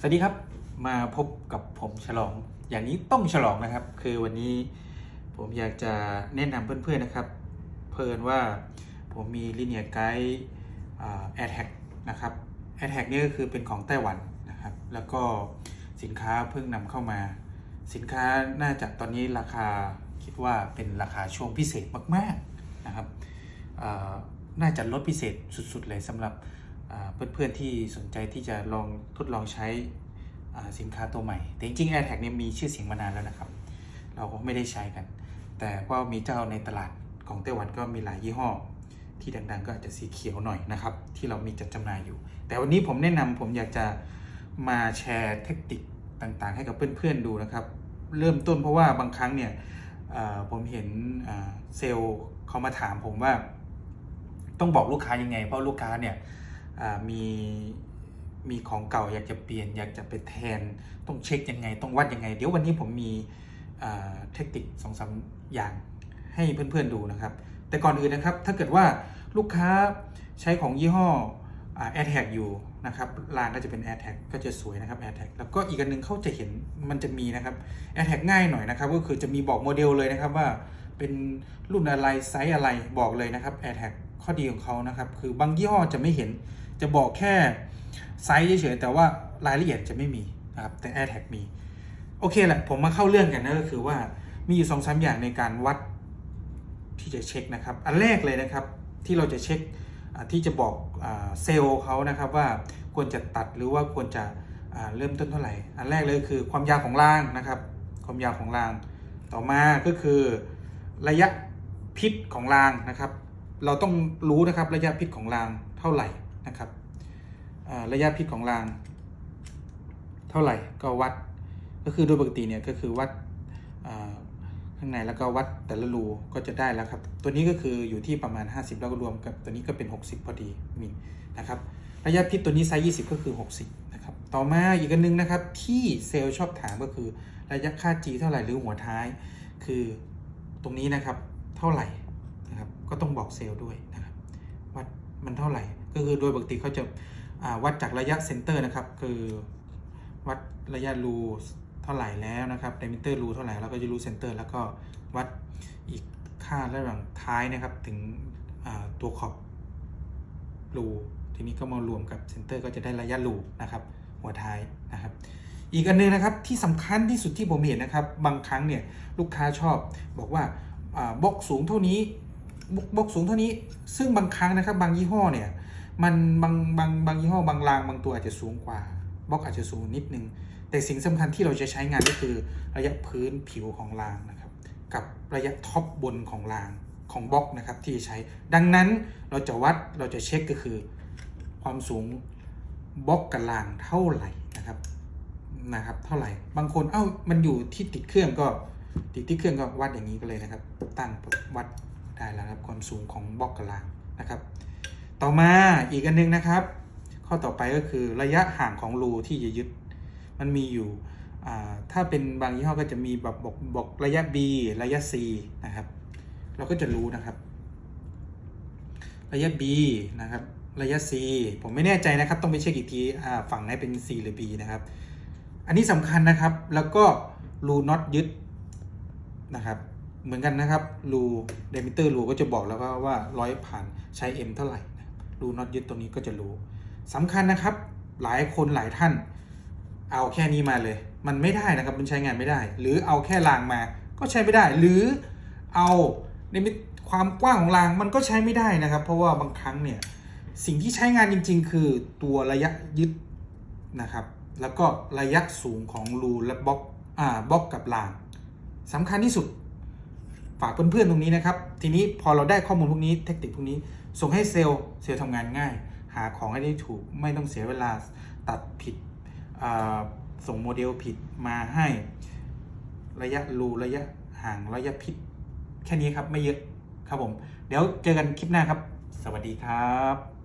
สวัสดีครับมาพบกับผมฉลอง อย่างนี้ต้องฉลองนะครับ คือวันนี้ผมอยากจะแนะนำเพื่อนๆนะครับ เพลินว่าผมมีลิเนียไกด์แอดแท็กนะครับแอดแท็กนี่ก็คือเป็นของไต้หวันนะครับ แล้วก็สินค้าเพิ่งนำเข้ามา สินค้าน่าจะตอนนี้ราคาคิดว่าเป็นราคาช่วงพิเศษมากๆนะครับน่าจะลดพิเศษสุดๆเลยสำหรับ เพื่อนๆที่สนใจที่จะลองทดลองใช้สินค้าตัวใหม่ แต่จริงๆ AirTag เนี่ยมีชื่อเสียงมานานแล้วนะครับ เราก็ไม่ได้ใช้กัน แต่ว่ามีเจ้าในตลาดของไต้หวันก็มีหลายยี่ห้อ ที่ดังๆ ก็อาจจะสีเขียวหน่อยนะครับ ที่เรามีจัดจำหน่ายอยู่ แต่วันนี้ผมแนะนำผมอยากจะมาแชร์เทคนิคต่างๆ ให้กับเพื่อนๆดูนะครับ เริ่มต้นเพราะว่าบางครั้งเนี่ยผมเห็นเซลล์เขามาถามผมว่า ต้องบอกลูกค้ายังไง เพราะลูกค้าเนี่ย มีมีของเก่าอยากจะเปลี่ยน อยากจะไปแทน ต้องเช็คยังไง ต้องวัดยังไง เดี๋ยววันนี้ผมมีเทคนิคสองสามอย่างให้เพื่อนๆดูนะครับ แต่ก่อนอื่นนะครับ ถ้าเกิดว่าลูกค้าใช้ของยี่ห้อแอร์แท็กอยู่นะครับรางก็จะเป็น a i r t a g ก็จะสวยนะครับ a i r t a g แล้วก็อีกอันหนึงเขาจะเห็นมันจะมีนะครับ a i r t a g ง่ายหน่อยนะครับก็คือจะมีบอกโมเดลเลยนะครับว่าเป็นรุ่นอะไรไซส์อะไรบอกเลยนะครับ a i r t a g ข้อดีของเขานะครับ คือบางยี่ห้อจะไม่เห็นจะบอกแค่ไซส์เฉยๆแต่ว่ารายละเอียดจะไม่มีนะครับแต่ AirTag มี โอเคแหละผมมาเข้าเรื่องกันนะก็คือว่ามีอยู่สองสามอย่างในการวัดที่จะเช็คนะครับ อันแรกเลยนะครับที่เราจะเช็คที่จะบอกเซลล์เขานะครับว่าควรจะตัดหรือว่าควรจะเริ่มต้นเท่าไหร่ อันแรกเลยคือความยาวของรางนะครับ ความยาวของราง ต่อมาก็คือระยะพิษของรางนะครับ เราต้องรู้นะครับระยะพิษของรางเท่าไหร่นะครับระยะพิษของราง เท่าไหร่ก็วัดก็คือโดยปกติเนี่ยก็คือวัดข้างในแล้วก็วัดแต่ละรูก็จะได้แล้วครับ ตัวนี้ก็คืออยู่ที่ประมาณ 50 แล้วก็รวมกับตัวนี้ก็เป็น 60 พอดีมิลนะครับระยะพิษตัวนี้ไซส์20 ก็คือ 60นะครับต่อมาอีกอันนึงนะครับ ที่เซลล์ชอบถามก็คือระยะค่า G เท่าไหร่หรือหัวท้าย คือตรงนี้นะครับเท่าไหร่ ก็ต้องบอกเซลล์ด้วยนะครับวัดมันเท่าไหร่ ก็คือโดยปกติเขาจะาวัดจากระยะเซนเตอร์นะครับ คือวัดระยะรูเท่าไหร่แล้วนะครับไดมิเตอร์รูเท่าไหร่แล้วก็จะรู้เซนเตอร์แล้วก็วัดอีกค่าระหว่างท้ายนะครับถึงตัวขอบรูทีนี้ก็มารวมกับเซนเตอร์ก็จะได้ระยะรูนะครับ หัวท้ายนะครับ อีกอันหนึงนะครับที่สำคัญที่สุดที่ผมเห็นนะครับ บางครั้งเนี่ยลูกค้าชอบบอกว่าบล็อกสูงเท่านี้ บล็อกบอกสูงเท่านี้ ซึ่งบางครั้งนะครับบางยี่ห้อเนี่ยมันบางบางบางยี่ห้อบางรางบางตัวอาจจะสูงกว่าบล็อกอาจจะสูงนิดนึง แต่สิ่งสำคัญที่เราจะใช้งานก็คือระยะพื้นผิวของรางนะครับ กับระยะท็อปบนของรางของบล็อกนะครับที่จะใช้ ดังนั้นเราจะวัดเราจะเช็คก็คือ ความสูงบล็อกกับรางเท่าไหร่นะครับนะครับเท่าไหร่บางคนเอ้ามันอยู่ที่ติดเครื่องก็ติดที่เครื่องก็วัดอย่างนี้ก็เลยนะครับ ตั้งวัด ได้แล้วนะครับความสูงของบล็อกกับรางนะครับ ต่อมาอีกอันหนึงนะครับ ข้อต่อไปก็คือระยะห่างของรูที่จะยึด มันมีอยู่ถ้าเป็นบางยี่ห้อก็จะมีแบบบอกบอกระยะ B ระยะ C นะครับ เราก็จะรู้นะครับ ระยะ B นะครับ ระยะ C ผมไม่แน่ใจนะครับต้องไปเช็คอีกทีฝั่งไหนเป็น C หรือ B นะครับ อันนี้สำคัญนะครับแล้วก็รูน็อตยึดนะครับ เหมือนกันนะครับรูเดมิเตอร์รูก็จะบอกแล้วว่าว่าร้อยผ่านใช้ M เท่าไหร่รูน็อตยึดตรงนี้ก็จะรู้สำคัญนะครับหลายคนหลายท่าน เอาแค่นี้มาเลย มันไม่ได้นะครับมันใช้งานไม่ได้ หรือเอาแค่รางมาก็ใช้ไม่ได้ หรือเอาในมิความกว้างของรางมันก็ใช้ไม่ได้นะครับ เพราะว่าบางครั้งเนี่ยสิ่งที่ใช้งานจริง ๆ คือตัวระยะยึดนะครับ แล้วก็ระยะสูงของรูและบล็อกอ่าบล็อกกับรางสำคัญที่สุด ฝากเพื่อนๆตรงนี้นะครับ ทีนี้พอเราได้ข้อมูลพวกนี้เทคนิคพวกนี้ ส่งให้เซลล์เซลล์ทำงานง่าย หาของให้ได้ถูกไม่ต้องเสียเวลาตัดผิดส่งโมเดลผิดมาให้ ระยะรูระยะห่างระยะพิษแค่นี้ครับไม่เยอะครับผม เดี๋ยวเจอกันคลิปหน้าครับ สวัสดีครับ